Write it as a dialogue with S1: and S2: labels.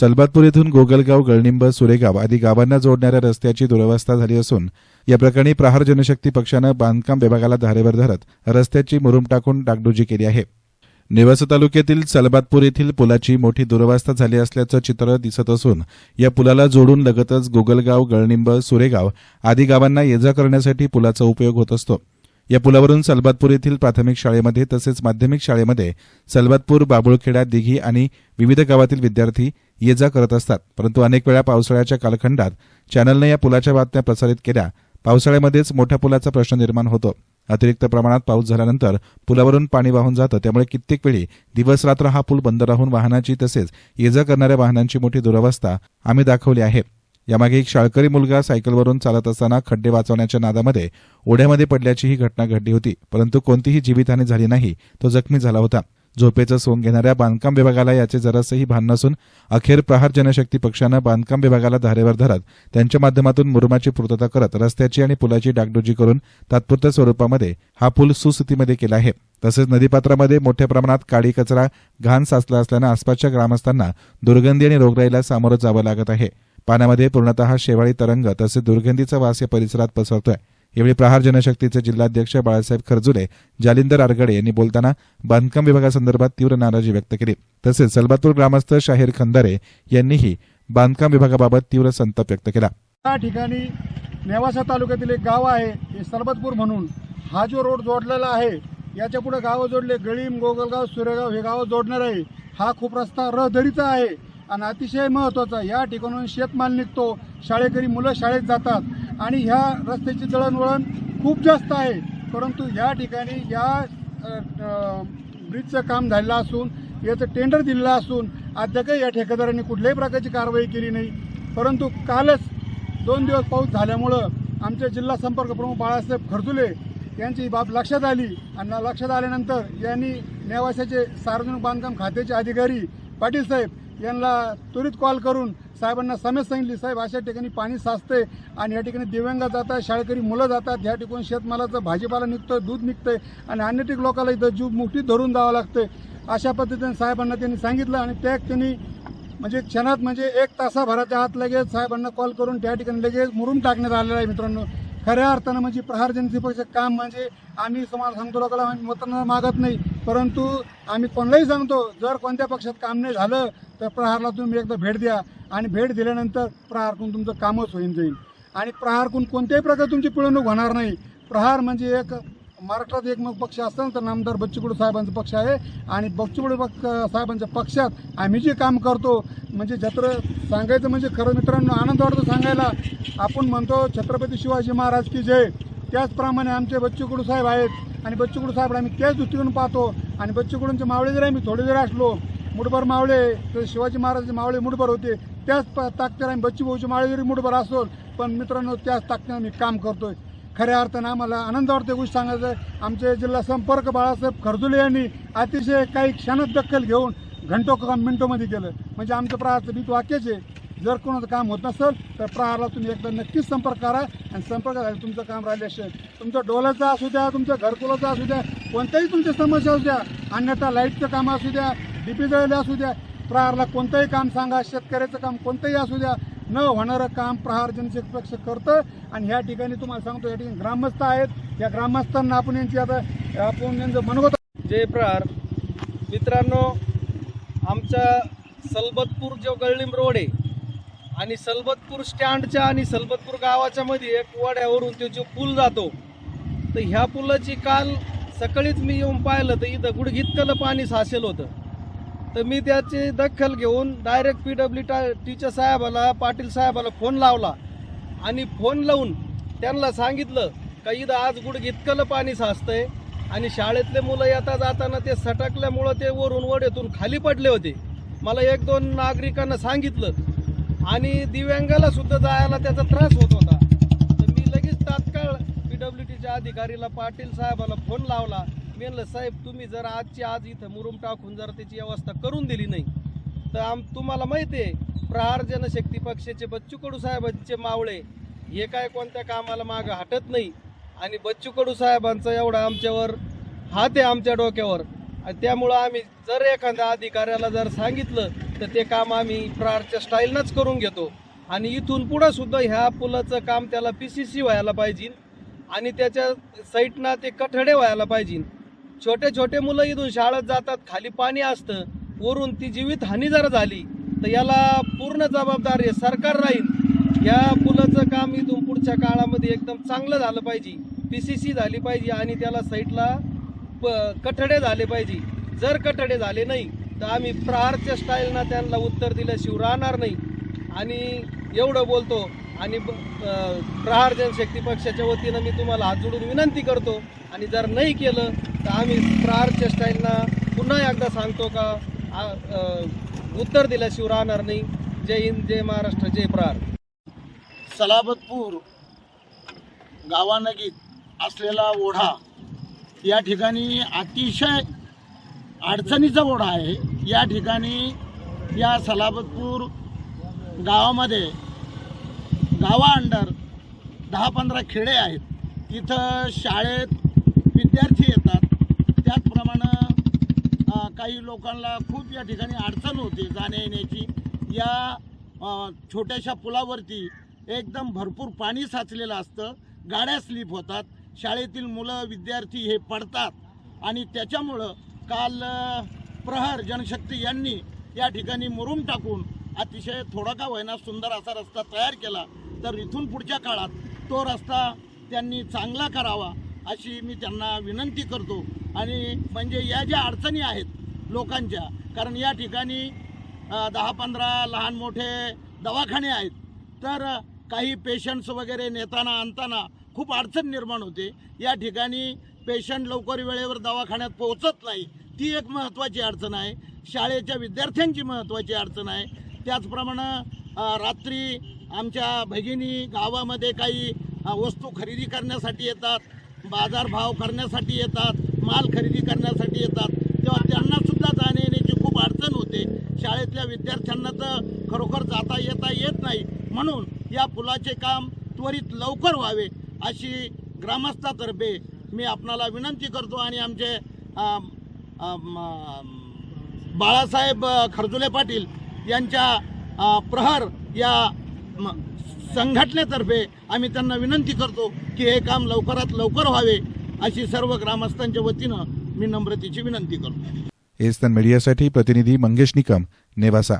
S1: सलबातपूर येथून गोगलगाव गळनिंब सुरेगाव आदी गावांना जोडणाऱ्या रस्त्याची दुरवस्था झाली असून या प्रकरणी प्रहार जनशक्ती पक्षानं बांधकाम विभागाला धारेवर धरत रस्त्याची मुरुम टाकून डागडुजी केली आहे. नेवासा तालुक्यातील सलबातपूर येथील पुलाची मोठी दुरवस्था झाली असल्याचं चित्र दिसत असून या पुलाला जोडून लगतच गोगलगाव गळनिंब सुरेगाव आदी गावांना ये जा करण्यासाठी पुलाचा उपयोग होत असतो. या पुलावरून सलबातपूर येथील प्राथमिक शाळेमध्ये तसेच माध्यमिक शाळेमध्ये सलबातपूर बाबुळखेडा दिघी आणि विविध गावातील विद्यार्थी ये जा करत असतात. परंतु अनेक वेळा पावसाळ्याच्या कालखंडात चॅनलने या पुलाच्या बातम्या प्रसारित केल्या. पावसाळ्यामध्येच मोठ्या पुलाचा प्रश्न निर्माण होतो. अतिरिक्त प्रमाणात पाऊस झाल्यानंतर पुलावरून पाणी वाहून जातं. त्यामुळे कित्येक वेळी दिवस रात्र हा पूल बंद राहून वाहनाची तसेच ये जा करणाऱ्या वाहनांची मोठी दुरावस्था आम्ही दाखवली आहे. यामागे एक शाळकरी मुलगा सायकलवरून चालत असताना खड्डे वाचवण्याच्या नादामध्ये ओढ्यामध्ये पडल्याची ही घटना घडली होती. परंतु कोणतीही जीवितहानी झाली नाही तो जखमी झाला होता. झोपेचं सोंग घेणाऱ्या बांधकाम विभागाला याचे जरासही भान नसून अखेर प्रहार जनशक्ती पक्षानं बांधकाम विभागाला धारेवर धरत त्यांच्या माध्यमातून मुरुमाची पूर्तता करत रस्त्याची आणि पुलाची डागडुजी करून तात्पुरत्या स्वरूपामध्ये हा पूल सुस्थितीमध्ये केला आहे. तसेच नदीपात्रामध्ये मोठ्या प्रमाणात काळी कचरा घाण साचला असल्यानं आसपासच्या ग्रामस्थांना दुर्गंधी आणि रोगराईला सामोरं जावं लागत आहे. पाण्यामध्ये पूर्णतः शेवाळी तरंग तसेच दुर्गंधीचा वास या परिसरात पसरतोय. यावेळी प्रहार जनशक्तीचे जिल्हाध्यक्ष बाळासाहेब खरजुले जालिंदर आरगडे यांनी बोलताना बांधकाम विभागासंदर्भात तीव्र नाराजी व्यक्त केली. तसेच सलबातूर ग्रामस्थ शाहीर खंदारे यांनीही बांधकाम विभागाबाबत तीव्र संताप व्यक्त केला.
S2: या ठिकाणी नेवासा तालुक्यातील एक गाव आहे हे सरबतपूर म्हणून. हा जो रोड जोडलेला आहे याच्यापुढे गावं जोडले गळीम गोगलगाव सूर्यगाव हे गावं जोडणार आहे. हा खूप रस्ता रहदरीचा आहे. आणि अतिशय महत्त्वाचा या ठिकाणून शेतमाल निघतो शाळेकरी मुलं शाळेत जातात आणि ह्या रस्त्याची दळणवळण खूप जास्त आहे. परंतु ह्या ठिकाणी या ब्रिजचं काम झालेलं असून याचं टेंडर दिलेलं असून अद्यापही या ठेकेदारांनी कुठल्याही प्रकारची कारवाई केली नाही. परंतु कालच दोन दिवस पाऊस झाल्यामुळं आमचे जिल्हा संपर्क प्रमुख बाळासाहेब खरजुले यांची बाब लक्षात आली आणि लक्षात आल्यानंतर यांनी नेवाशाचे सार्वजनिक बांधकाम खात्याचे अधिकारी पाटील साहेब यांना त्वरित कॉल करून साहेबांना समेत सांगितली साहेब अशा ठिकाणी पाणी साचते आणि या ठिकाणी दिव्यांग जातात शाळकरी मुलं जातात ह्या ठिकाणी शेतमालाचं भाजीपाला निघतं दूध निघतंय आणि अन्य ठिक लोकांना इथं जीव मुठीत धरून द्यावं लागतं अशा पद्धतीने साहेबांना त्यांनी सांगितलं आणि त्या त्यांनी म्हणजे क्षणात म्हणजे एक तासाभराच्या आत लगेच साहेबांना कॉल करून त्या ठिकाणी लगेच मुरून टाकण्यात आलेला आहे मित्रांनो. खऱ्या अर्थानं म्हणजे प्रहार जनतेपेक्षा काम म्हणजे आम्ही तुम्हाला सांगतो लोकांना मतदान मागत नाही. परंतु आम्ही कोणालाही सांगतो जर कोणत्या पक्षात काम नाही झालं तर प्रहारला तुम्ही एकदा भेट द्या. आणि भेट दिल्यानंतर प्रहारकून तुमचं कामच होईन जाईल आणि प्रहारकून कोणत्याही प्रकारे तुमची पिळवणूक होणार नाही. प्रहार म्हणजे एक महाराष्ट्रात एक मग पक्ष असताना तर नामदार बच्चूकडू साहेबांचा पक्ष आहे. आणि बच्चूकडू पक्ष साहेबांच्या पक्षात आम्ही जे काम करतो म्हणजे जत्र सांगायचं म्हणजे खरं मित्रांनो आनंद वाटतो सांगायला. आपण म्हणतो छत्रपती शिवाजी महाराज की जय. त्याचप्रमाणे आमचे बच्चूकडू साहेब आहेत. आणि बच्चूकडू साहेब आम्ही त्याच दृष्टीकडून पाहतो. आणि बच्चूकडूंचे मावळे जरी आम्ही थोडे जरी असलो मुठभर मावळे तर शिवाजी महाराजांचे मावळे मुठभर होते. त्याच ताकदीवर आम्ही बच्चूभाऊचे मावळे जरी मुठभर असो पण मित्रांनो त्याच ताकदीने आम्ही काम करतोय. खऱ्या अर्थानं आम्हाला आनंद वाटतो गोष्ट सांगायचं आमचे जिल्हा संपर्क बाळासाहेब खरजुले यांनी अतिशय काही क्षणात दखल घेऊन घंटो मिनटोमध्ये केलं. म्हणजे आमचं प्रार्थ भीत वाक्यच आहे. जर कोणाचं काम होत नसेल तर प्रहारला तुम्ही एकदा नक्कीच संपर्क करा आणि संपर्क झाला तुमचं काम राहिले असेल. तुमचं डोल्याचं असू द्या तुमच्या घरकुलाचं असू द्या कोणत्याही तुमच्या समस्या असू द्या अन्यथा लाईटचं काम असू द्या डीपी जळले असू द्या प्रहारला कोणतंही काम सांगा शेतकऱ्याचं काम कोणतंही असू द्या न होणारं काम प्रहार जनशक्ती पक्ष करतं आणि ह्या ठिकाणी तुम्हाला सांगतो या ठिकाणी ग्रामस्थ आहेत. या ग्रामस्थांना आपण यांची आता आपण यांचं मनोगत
S3: जय प्रहार. मित्रांनो आमच्या सलबतपूर जो गळलिम रोड आहे आणि सलबतपूर स्टँडच्या आणि सलबतपूर गावाच्या मध्ये एक वड्यावरून तो जो पूल जातो तर ह्या पुलाची काल सकाळीच मी येऊन पाहिलं तर इथं गुडघितकलं पाणी साचेल होतं. तर मी त्याची दखल घेऊन डायरेक्ट पी डब्ल्यू टा टीच्या साहेबाला पाटील साहेबाला फोन लावला. आणि फोन लावून त्यांना सांगितलं का इथं आज गुडघितकलं पाणी साचतंय आणि शाळेतले मुलं येता जाताना ते सटकल्यामुळं ते वरून वडेतून खाली पडले होते. मला एक दोन नागरिकांना सांगितलं आणि दिव्यांगाला सुद्धा जायला त्याचा त्रास होत होता. तर मी लगेच तात्काळ पी डब्ल्यू टीच्या अधिकारीला पाटील साहेबाला फोन लावला. मी म्हणलं साहेब तुम्ही जर आजची आज इथं मुरुम टाकून जर त्याची व्यवस्था करून दिली नाही तर आम तुम्हाला माहिती आहे प्रहार जनशक्ती पक्षाचे बच्चू कडू साहेबांचे मावळे हे काय कोणत्या कामाला मागं हटत नाही आणि बच्चू कडू साहेबांचा एवढा आमच्यावर हात आहे आमच्या डोक्यावर. आणि त्यामुळं आम्ही जर एखाद्या अधिकाऱ्याला जर सांगितलं तर ते काम आम्ही प्रारच्या स्टाईलनंच करून घेतो. आणि इथून पुढं सुद्धा ह्या पुलाचं काम त्याला पी सी सी व्हायला पाहिजे. आणि त्याच्या साईटनं ते कठडे व्हायला पाहिजे. छोटे छोटे मुलं इथून शाळेत जातात खाली पाणी असतं. वरून ती जीवित हानी जर झाली तर याला पूर्ण जबाबदार हे सरकार राहील. या पुलाचं काम इथून पुढच्या काळामध्ये एकदम चांगलं झालं पाहिजे. पी सी सी झाली पाहिजे आणि त्याला साईडला प कठडे झाले पाहिजे. जर कठडे झाले नाही तर आम्ही प्रहारच्या स्टाईलनं त्यांना उत्तर दिल्याशिवाय राहणार नाही. आणि एवढं बोलतो आणि प्रहार जनशक्ती पक्षाच्या वतीनं मी तुम्हाला हात जोडून विनंती करतो. आणि जर नाही केलं तर आम्ही प्रहारच्या स्टाईलनं पुन्हा एकदा सांगतो का आ- अं, उत्तर दिल्याशिवाय राहणार नाही. जय हिंद जय महाराष्ट्र जय प्रहार.
S4: सलाबतपूर गावानगीत असलेला ओढा या ठिकाणी अतिशय अडचणीचा ओढा आहे. या ठिकाणी या सलाबतपूर गावामध्ये गावा अंडर दहा पंधरा खेडे आहेत. तिथं शाळेत विद्यार्थी येतात. त्याचप्रमाणे काही लोकांना खूप या ठिकाणी अडचण होते जाण्या येण्याची. या छोट्याशा पुलावरती एकदम भरपूर पाणी साचलेलं असतं. गाड्या स्लिप होतात. शाळेतील मुलं विद्यार्थी हे पडतात. आणि त्याच्यामुळं काल प्रहर जनशक्ती यांनी या ठिकाणी मुरुम टाकून अतिशय थोडा का होईना सुंदर असा रस्ता तयार केला. तर इथून पुढच्या काळात तो रस्ता त्यांनी चांगला करावा अशी मी त्यांना विनंती करतो. आणि म्हणजे या ज्या अडचणी आहेत लोकांच्या कारण या ठिकाणी दहा पंधरा लहान मोठे दवाखाने आहेत. तर काही पेशंट्स वगैरे नेताना आणताना खूप अडचण निर्माण होते. या ठिकाणी पेशंट लवकर वेळेवर दवाखान्यात पोहोचत नाही. ती एक महत्त्वाची अडचण आहे. शाळेच्या विद्यार्थ्यांची महत्त्वाची अडचण आहे. त्याचप्रमाणे रात्री आमच्या भगिनी गावामध्ये काही वस्तू खरेदी करण्यासाठी येतात बाजारभाव करण्यासाठी येतात माल खरेदी करण्यासाठी येतात तेव्हा त्यांनासुद्धा जाण्या येण्याची खूप अडचण होते. शाळेतल्या विद्यार्थ्यांना तर खरोखर जाता येता येत नाही. म्हणून या पुलाचे काम त्वरित लवकर व्हावे अशी ग्रामस्थातर्फे मी आपणाला विनंती करतो आणि आमचे बाळासाहेब खरजुले पाटील यांच्या प्रहर या संघटनेतर्फे आम्ही त्यांना विनंती करतो की हे काम लवकरात लवकर व्हावे अशी सर्व ग्रामस्थांच्या वतीनं मी नम्रतेची विनंती करतो.
S1: एस्तन मीडियासाठी प्रतिनिधी मंगेश निकम नेवासा.